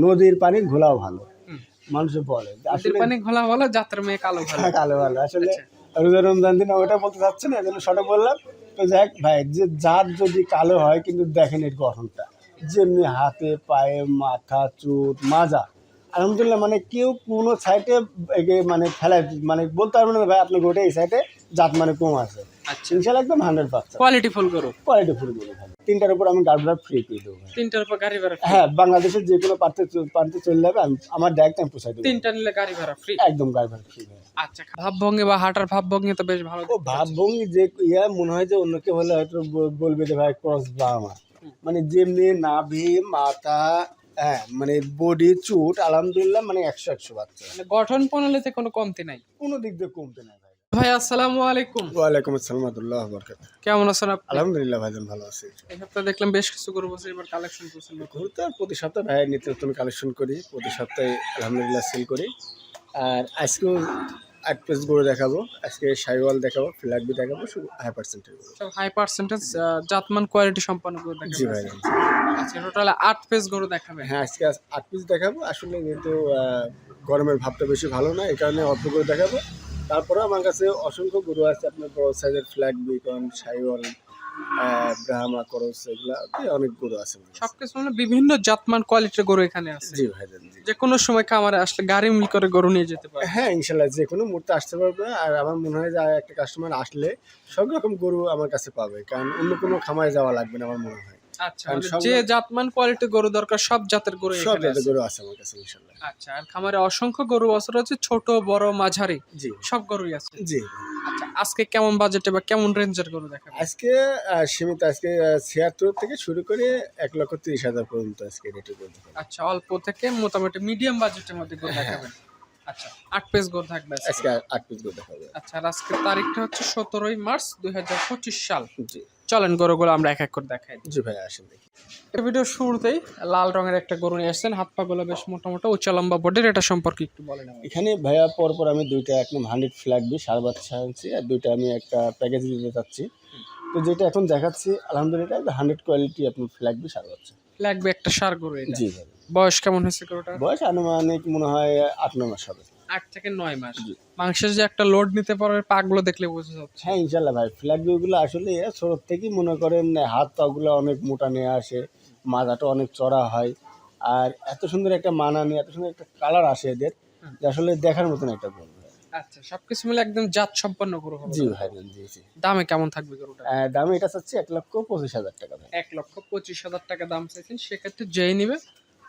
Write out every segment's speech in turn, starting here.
নদীর পানি ঘোলাও ভালো। হুম। মানুষে বলে। আসলে পানি ঘোলা ভালো যাত্রা মেয়ে কালো ভালো। কালো ভালো। আসলে আচ্ছা। রোজা রমজান দিন ওটা বলতে চাচ্ছে না এজন্য শর্টে বললাম। তো যাক ভাই যে জাত যদি কালো হয় কিন্তু দেখেন এর গঠনটা। যেমনি হাতে পায়ে মাথা চুট মাজা। আলহামদুলিল্লাহ মানে কেউ কোনো সাইডে মানে ফেলায় মানে বলতে পারবে না ভাই আপনার গোটা এই সাইডে জাত মানে কম আছে। আচ্ছা। ইনশাল্লাহ একদম হান্ড্রেড পার্সেন্ট কোয়ালিটি ফুল গরু? কোয়ালিটি ফুল করে তিনটার উপর আমি গার্ড ফ্রি করে দেবো তিনটার উপর গাড়ি ভাড়া হ্যাঁ বাংলাদেশের যে কোনো চলে যাবে আমি আমার ডাইরেক্ট আমি পোষাই দেবো। তিনটা নিলে গাড়ি ভাড়া ফ্রি একদম ফ্রি আচ্ছা বা হাঁটার তো বেশ ভালো। ও ভাবভঙ্গি যে ইয়া মনে হয় যে অন্য কেউ হলে হয়তো বলবে যে ভাই ক্রস বা আমার। মানে যেমনি নাভি মাথা হ্যাঁ মানে বডি চুট আলহামদুলিল্লাহ মানে একশো একশো বাচ্চা। মানে গঠন প্রণালীতে কোনো কমতি নাই? কোনো দিক দিয়ে কমতে নাই ভাই ভাই আসসালামু আলাইকুম। ওয়ালাইকুম আসসালাম আদুল্লাহ বরকাত কেমন আছেন আপনি? আলহামদুলিল্লাহ ভাইজান ভালো আছি। এই সপ্তাহে দেখলাম বেশ কিছু গরু বসে এবার কালেকশন করছেন ঘুরতে আর প্রতি সপ্তাহে ভাইয়ের নিত্য নতুন কালেকশন করি প্রতি সপ্তাহে আলহামদুলিল্লাহ সেল করি। আর আজকেও আট পিস গরু দেখাবো আজকে সাইওয়াল দেখাবো ফ্ল্যাগবি দেখাবো শুধু হাই পার্সেন্টের গরু। সব হাই পার্সেন্টেজ জাতমান কোয়ালিটি সম্পন্ন গরু জি দেখাবেন ভাইজান আচ্ছা টোটাল আট পিস গরু দেখাবেন। হ্যাঁ আজকে আট পিস দেখাবো আসলে যেহেতু গরমের ভাবটা বেশি ভালো না এই কারণে অল্প করে দেখাবো। তারপরে আমার কাছে অসংখ্য গরু আছে আপনার বড় সাইজের ফ্ল্যাগ বিকন সাইওয়াল ব্রাহ্মা করস এগুলা অনেক গরু আছে আমার কাছে। সবকিছু মানে বিভিন্ন জাতমান কোয়ালিটির গরু এখানে আছে। জি ভাইজান জি। যে কোনো সময় খামারে আসলে গাড়ি মিল করে গরু নিয়ে যেতে পারে। হ্যাঁ ইনশাল্লাহ যে কোনো মুহূর্তে আসতে পারবে আর আমার মনে হয় যে আর একটা কাস্টমার আসলে সব রকম গরু আমার কাছে পাবে কারণ অন্য কোনো খামারে যাওয়া লাগবে না আমার মনে হয়। আচ্ছা যে জাতমান কোয়ালিটির গরু দরকার সব জাতের গরু সব জাতের গরু আছে আমার কাছে ইনশাল্লাহ। আচ্ছা আর খামারে অসংখ্য গরু বছর আছে ছোট বড় মাঝারি জি। সব গরুই আছে। জি। আচ্ছা আজকে কেমন বাজেটে বা কেমন রেঞ্জের গরু দেখাবেন? আজকে সীমিত আজকে ছিয়াত্তর থেকে শুরু করে এক লক্ষ তিরিশ হাজার পর্যন্ত আজকে রেটে আচ্ছা অল্প থেকে মোটামুটি মিডিয়াম বাজেটের মধ্যে গরু দেখাবেন। আচ্ছা আট পিস গরু থাকবে আজকে। আট পিস করে দেখা হবে আচ্ছা আজকের তারিখটা হচ্ছে সতেরোই মার্চ দুই হাজার পঁচিশ সাল। জি। চলেন গরুগুলো আমরা এক এক করে দেখাই। জি ভাই আসেন দেখি। এই ভিডিও শুরুতেই লাল রঙের একটা গরু নিয়ে আসছেন। হাত পা গুলো বেশ মোটা মোটা উচ্চ লম্বা বডির এটা সম্পর্কে একটু বলেন এখানে ভাইয়া পর পর আমি দুইটা এক একদম হান্ড্রেড ফ্ল্যাগ দিই সার বাচ্চা আনছি আর দুইটা আমি একটা প্যাকেজ দিতে চাচ্ছি তো যেটা এখন দেখাচ্ছি আলহামদুলিল্লাহ হান্ড্রেড কোয়ালিটি আপনি ফ্ল্যাগ দিই সার বাচ্চা। লাগবে একটা সার গরু এটা। জি ভাই। বয়স কেমন হয়েছে গরুটা বয়স আনুমানিক মনে হয় আট ন মাস হবে। আট থেকে নয় মাস। মাংসের যে একটা লোড নিতে পারবে পাগুলো দেখলে বোঝা যাচ্ছে। হ্যাঁ ইনশাল্লাহ ভাই। ফ্ল্যাগ ভিউগুলো আসলে ছোটোর থেকেই মনে করেন হাত পাগুলো অনেক মোটা নিয়ে আসে মাথাটা অনেক চড়া হয়। আর এত সুন্দর একটা মানা নিয়ে এত সুন্দর একটা কালার আসে এদের আসলে দেখার মতন একটা গরু। আচ্ছা সবকিছু মিলে একদম জাত সম্পন্ন গরু হবে। জি ভাই জি জি দামে কেমন থাকবে গরুটা? দামে এটা চাচ্ছি এক লক্ষ পঁচিশ হাজার টাকা এক লক্ষ পঁচিশ হাজার টাকা দাম চাইছেন। সেক্ষেত্রে যেই নিবে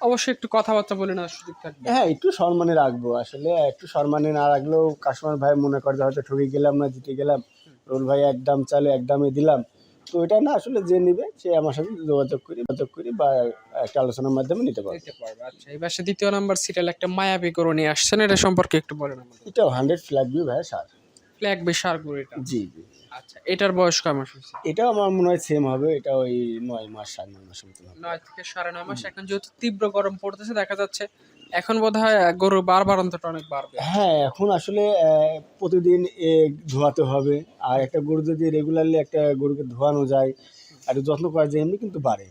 অবশ্যই একটু কথাবার্তা বলে নেওয়ার সুযোগ থাকবে। হ্যাঁ একটু সম্মানে রাখব। আসলে একটু সম্মানে না রাখলেও কাস্টমার ভাই মনে করে যে হয়তো ঠকে গেলাম না জিতে গেলাম। রোল ভাই এক দাম চালে এক দামে দিলাম। তো এটা না আসলে যে নিবে সে আমার সাথে যোগাযোগ করি যোগাযোগ করি বা একটা আলোচনার মাধ্যমে নিতে পারবে। আচ্ছা এবার দ্বিতীয় নাম্বার সিরিয়াল একটা মায়াবী গরু নিয়ে আসছেন এটা সম্পর্কে একটু বলেন এটাও হান্ড্রেড ফ্ল্যাগ ভিউ ভাই সার ফ্ল্যাগ বিশার গরু এটা? জি জি। আচ্ছা এটার বয়স কয় মাস হয়েছে? এটাও আমার মনে হয় সেম হবে এটা ওই নয় মাস সাড়ে নয় মাসের হবে। নয় থেকে সাড়ে নয় মাস এখন যেহেতু তীব্র গরম পড়তেছে দেখা যাচ্ছে এখন বোধ হয় গরু বারবার অন্তত অনেক বাড়বে। হ্যাঁ এখন আসলে প্রতিদিন এ ধোয়াতে হবে আর একটা গরু যদি রেগুলারলি একটা গরুকে ধোয়ানো যায় আর যত্ন করা যায় এমনি কিন্তু বাড়ে।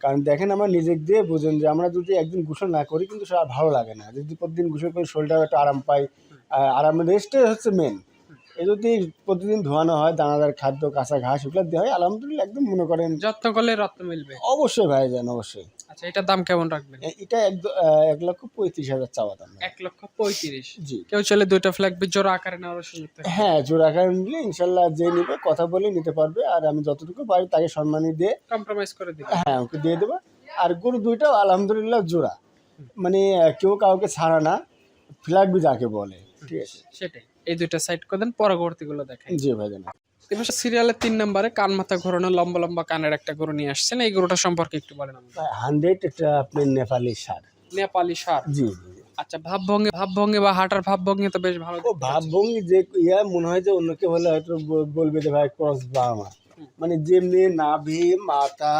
কারণ দেখেন আমার নিজের দিয়ে বুঝেন যে আমরা যদি একদিন গোসল না করি কিন্তু সেটা ভালো লাগে না। যদি প্রতিদিন গোসল করি শরীরটা একটা আরাম পাই। আর আরামের রেস্টটাই হচ্ছে মেন এই যদি প্রতিদিন ধোয়ানো হয় দানাদার খাদ্য কাঁচা ঘাস এগুলো দেওয়া হয় আলহামদুলিল্লাহ একদম মনে করেন যত্ন করলে রত্ন মিলবে। অবশ্যই ভাই যান অবশ্যই। আচ্ছা এটার দাম কেমন রাখবেন? এ- এটা এক এক লক্ষ পঁয়ত্রিশ হাজার চাওয়া দাম। এক লক্ষ পঁয়ত্রিশ। জি। কেউ চলে দুইটা ফ্ল্যাগ জোড়া আকারে নেওয়ার সুযোগ হ্যাঁ জোড় আকার নিলে ইনশাল্লাহ যে নিবে কথা বলে নিতে পারবে আর আমি যতটুকু পারি তাকে সম্মানী দিয়ে কম্প্রোমাইজ করে দিবে। হ্যাঁ ওকে দিয়ে দেবো। আর গরু দুইটাও আলহামদুলিল্লাহ জোড়া। মানে কেউ কাউকে ছাড়া না ফ্ল্যাগ বি যাকে বলে ঠিক আছে? সেটাই। এই দুইটা সাইড করে দেন পরবর্তী গুলো দেখাই। জি ভাই এবার সিরিয়ালের তিন নম্বরে কান মাথা ঘোরানো লম্বা লম্বা কানের একটা গরু নিয়ে আসছেন। এই গরুটা সম্পর্কে একটু বলেন হান্ড্রেড এটা আপনার নেপালি সার। নেপালি সার? জি। আচ্ছা ভাবভঙ্গি ভাবভঙ্গি বা হাঁটার ভাবভঙ্গি তো বেশ ভালো ভাবভঙ্গি যে ইয়া মনে হয় যে অন্য কেউ হলে হয়তো বলবে যে ভাই ক্রস বা আমার মানে যেমনি নাভি মাথা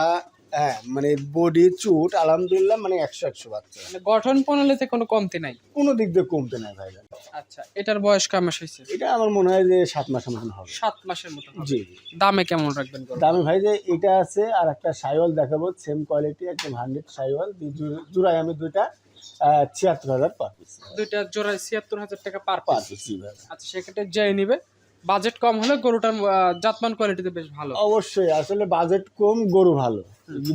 হ্যাঁ মানে বডি চুট আলহামদুলিল্লাহ মানে একশো একশো বাচ্চা। মানে গঠন প্রণালীতে কোনো কমতি নাই? কোনো দিক দিয়ে কমতে নাই ভাই আচ্ছা এটার বয়স কয় মাস হয়েছে? এটা আমার মনে হয় যে সাত মাসের মতন হবে। সাত মাসের মতো হবে। জি। দামে কেমন রাখবেন দামি ভাই যে এটা আছে আর একটা সাইওয়াল দেখাবো সেম কোয়ালিটি একদম হান্ড্রেড সাইওয়াল। জুড়াই আমি দুইটা ছিয়াত্তর হাজার পার পিস দুইটা জোড়ায় ছিয়াত্তর হাজার টাকা পার পার পিস আচ্ছা সেক্ষেত্রে যে নিবে বাজেট কম হলে গরুটার জাতমান কোয়ালিটিতে বেশ ভালো। অবশ্যই আসলে বাজেট কম গরু ভালো।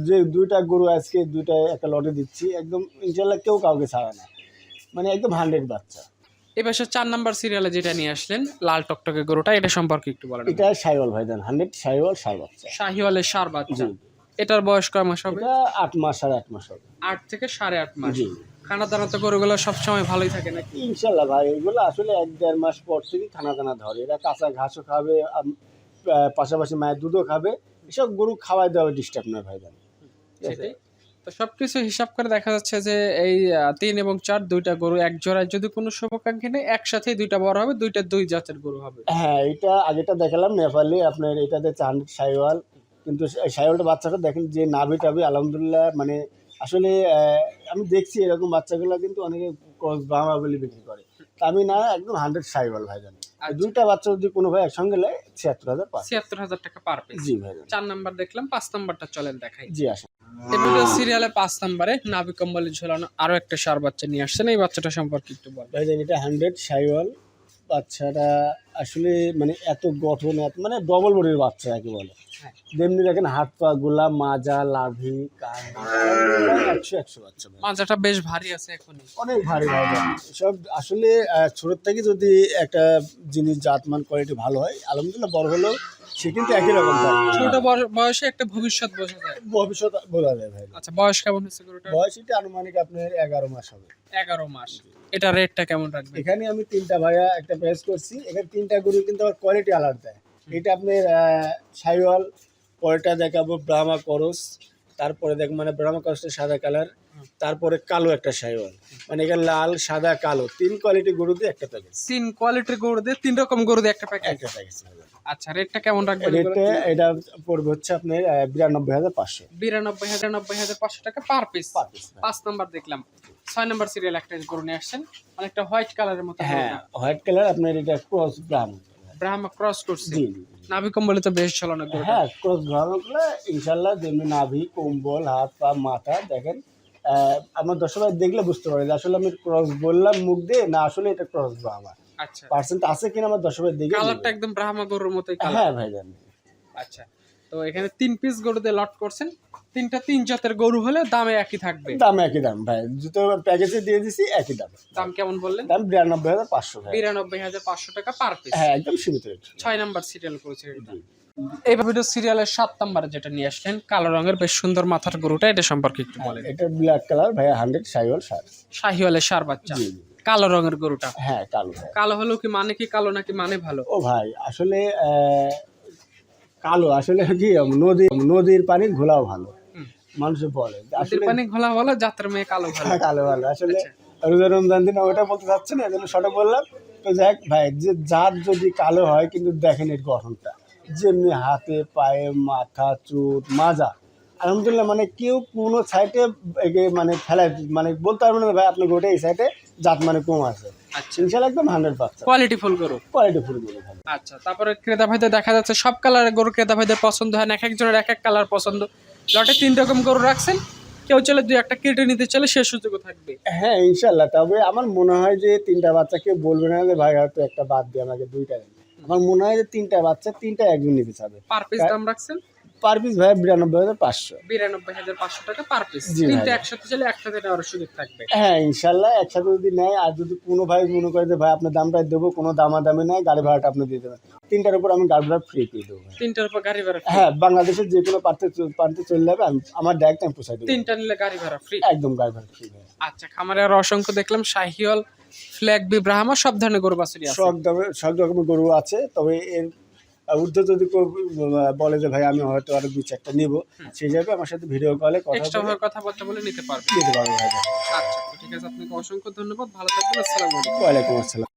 যে দুইটা গরু আজকে দুইটা একটা লটে দিচ্ছি একদম ইনশাল্লাহ কেউ কাউকে ছাড়া না। মানে একদম হান্ড্রেড বাচ্চা। এবার চার নাম্বার সিরিয়ালে যেটা নিয়ে আসলেন লাল টকটকে গরুটা এটা সম্পর্কে একটু বলেন। এটা সাইওয়াল ভাই দেন হান্ড্রেড সাইওয়াল সার বাচ্চা। শাহিওয়ালের সার বাচ্চা। এটার বয়স কয় মাস হবে? আট মাস সাড়ে আট মাস হবে। আট থেকে সাড়ে আট মাস। জি। খানা দানা তো গরুগুলো সবসময় ভালোই থাকে নাকি? ইনশাল্লাহ ভাই এগুলো আসলে এক দেড় মাস পর থেকে খানা দানা ধরে। এরা কাঁচা ঘাসও খাবে পাশাপাশি মায়ের দুধও খাবে। এসব গরু খাওয়াই দেওয়া ডিস্টার্ব নয় ভাই সেটাই। তো সবকিছু হিসাব করে দেখা যাচ্ছে যে এই তিন এবং চার দুইটা গরু এক জোড়ায় যদি কোনো শুভকাঙ্ক্ষী নেই একসাথেই দুইটা বড় হবে দুইটা দুই জাতের গরু হবে। হ্যাঁ এটা আগেটা দেখালাম নেপালি আপনার এটাতে চান সাইওয়াল। কিন্তু সাইওয়ালটা বাচ্চাটা দেখেন যে নাভি টাভি আলহামদুলিল্লাহ মানে আসলে আমি দেখছি এরকম বাচ্চাগুলো কিন্তু অনেকে ক্রস ব্রাহ্মা বলে বিক্রি করে। আমি না একদম হান্ড্রেড সাইবল ভাই জানি আর দুইটা বাচ্চা যদি কোনো ভাই একসঙ্গে নেয় ছিয়াত্তর হাজার পাঁচ ছিয়াত্তর হাজার টাকা পার পেয়ে জি ভাই। চার নাম্বার দেখলাম পাঁচ নাম্বারটা চলেন দেখাই। জি আসেন। এবারে সিরিয়ালে পাঁচ নাম্বারে নাভি কম্বলে ঝোলানো আরও একটা সার বাচ্চা নিয়ে আসছেন। এই বাচ্চাটা সম্পর্কে একটু বল ভাই এটা হান্ড্রেড সাইওয়াল বাচ্চাটা আসলে মানে এত গঠন এত মানে ডবল বডির বাচ্চা একে বলে। হ্যাঁ। যেমনি দেখেন হাত পা গোলা মাজা লাভি কান একশো একশো বাচ্চা মাজাটা বেশ ভারী আছে এখন অনেক ভারী ভারী সব আসলে ছোটোর ছোট থেকে যদি একটা জিনিস জাতমান কোয়ালিটি ভালো হয় আলহামদুলিল্লাহ বড় হলেও সে কিন্তু একই রকম থাকে ছোট বয়সে একটা ভবিষ্যৎ বোঝা যায়। ভবিষ্যৎ বোঝা যায় ভাই। আচ্ছা বয়স কেমন হচ্ছে গরুটার? বয়স এটা আনুমানিক আপনার এগারো মাস হবে। এগারো মাস। এটা রেটটা কেমন রাখবেন? এখানে আমি তিনটা ভাইয়া একটা প্রেস করছি। এখানে তিনটা গরু কিন্তু আবার কোয়ালিটি আলাদা। দেয় এটা আপনার সাইওয়াল পরেরটা দেখাবো ব্রাহ্মা করস। তারপরে দেখ মানে ব্রাহ্মা সাদা কালার তারপরে কালো একটা সাইওয়াল মানে এখানে লাল সাদা কালো তিন কোয়ালিটি গরু দিয়ে একটা প্যাকেজ তিন কোয়ালিটির গরু দিয়ে তিন রকম গরু দিয়ে একটা প্যাকেজ একটা প্যাকেজ আচ্ছা রেটটা কেমন রাখবেন রেটে এটা পড়বে হচ্ছে আপনার বিরানব্বই হাজার পাঁচশো। বিরানব্বই হাজার নব্বই হাজার পাঁচশো টাকা পার পিস পার পিস পাঁচ নাম্বার দেখলাম। ছয় নাম্বার সিরিয়াল একটা গরু নিয়ে আসছেন। অনেকটা হোয়াইট কালারের মতো হ্যাঁ হোয়াইট কালার আপনার এটা ক্রস ব্রাউন ব্রাহ্মা ক্রস করছে। জি নাভি কম্বলে তো বেশ চলনা না হ্যাঁ ক্রস ব্রাউনগুলো ইনশাল্লাহ যেমনি নাভি কম্বল হাত পা মাথা দেখেন আহ, আমার দর্শক দেখলে বুঝতে পারে যে আসলে আমি ক্রস বললাম মুখ দিয়ে না আসলে এটা ক্রস ব্রাহ্মা আচ্ছা। পার্সেন্ট আছে কিনা আমার দর্শক ভাই দেখে কালারটা একদম ব্রাহ্মা গরুর মতোই হ্যাঁ ভাই জানি। আচ্ছা। তো এখানে তিন পিস গরু দিয়ে লট করছেন। তিনটা তিন জাতের গরু হলে দামে একই থাকবে। দাম একই দাম ভাই। জুতো প্যাকেজে দিয়ে দিছি একই দাম। দাম কেমন বললেন? দাম বিরানব্বই হাজার পাঁচশো বিরানব্বই হাজার পাঁচশো টাকা পার পিস হ্যাঁ একদম সীমিত রেট। ছয় নাম্বার সিরিয়াল করেছে এটা। এইবার ভিডিও সিরিয়ালের সাত নাম্বারে যেটা নিয়ে আসলেন কালো রঙের বেশ সুন্দর মাথার গরুটা এটা সম্পর্কে একটু বলেন। এটা ব্ল্যাক কালার ভাই হান্ড্রেড সাইওয়াল সার। শাহিওয়ালের সার বাচ্চা। কালো রঙের গরুটা। হ্যাঁ কালো কালো হলেও কি মানে কি কালো নাকি মানে ভালো? ও ভাই আসলে আহ, কালো আসলে কি নদী নদীর পানি ঘোলাও ভালো। মানুষ বলে। আসলে পানি ঘোলা বলো জাতের মেয়ে কালো ভালো। কালো ভালো আসলে আচ্ছা। রোজা রমজান দিন ওটা বলতে চাচ্ছে না এজন্য সঠিক বললাম। তো যাক ভাই যে জাত যদি কালো হয় কিন্তু দেখেন এর গঠনটা। যেমনি হাতে পায়ে মাথা চুট মাজা। আলহামদুলিল্লাহ মানে কেউ কোনো সাইডে মানে ফেলায় মানে বলতে পারবে না ভাই আপনার গোটা এই সাইডে জাত মানে কম আছে। আচ্ছা। ইনশাল্লাহ একদম হান্ড্রেড পার্সেন্ট কোয়ালিটি ফুল গরু? কোয়ালিটি ফুল গরু আচ্ছা তারপরে ক্রেতা ভাইদের দেখা যাচ্ছে সব কালারের গরু ক্রেতা ভাইদের পছন্দ হয় না এক একজনের এক এক কালার পছন্দ। লটে তিন রকম গরু রাখছেন কেউ চলে দুই একটা কেটে নিতে চলে সে সুযোগও থাকবে। হ্যাঁ ইনশাল্লাহ তবে আমার মনে হয় যে তিনটা বাচ্চা কেউ বলবে না যে ভাই হয়তো একটা বাদ দিয়ে আমাকে দুইটা আমার মনে হয় যে তিনটা বাচ্চা তিনটা একজন নিতে চাবে। পার পিস দাম রাখছেন? পার পিস ভাই বিরানব্বই হাজার পাঁচশো। বিরানব্বই হাজার পাঁচশো টাকা পার পিস। ভাই। একসাথে চলে একসাথে নেওয়ার সুযোগ থাকবে। হ্যাঁ ইনশাল্লাহ একসাথে যদি নেয় আর যদি কোনো ভাই মনে করে যে ভাই আপনার দামটা দেবো কোনো দামাদামি নাই গাড়ি ভাড়াটা আপনি দিয়ে দেবেন। তিনটার উপর আমি গাড়ি ভাড়া ফ্রি দেবো তিনটার উপর গাড়ি ভাড়া হ্যাঁ বাংলাদেশের যে কোনো চ- প্রান্তে চলে যাবে আমি আমার ডাইরেক্ট আমি পোষাই দেবো। তিনটা নিলে গাড়ি ভাড়া ফ্রি একদম গাড়ি ভাড়া ফ্রি আচ্ছা খামারে আর অসংখ্য দেখলাম। শাহিওল ফ্ল্যাগ বি ব্রাহ্মা সব ধরনের গরু বাছুরি আছে। সব দামে সব রকমের গরু আছে তবে এর ঊর্ধ্বে যদি বলে যে ভাই আমি হয়তো আরও দু চারটা নিবো সেই হিসাবে আমার সাথে ভিডিও কলে কথা কথাবার্তা বলে। নিতে পারবে। নিতে পারব আচ্ছা ঠিক আছে। আপনাকে অসংখ্য ধন্যবাদ। ভালো থাকবেন। আসসালামু আলাইকুম। ওয়ালাইকুম আসসালাম।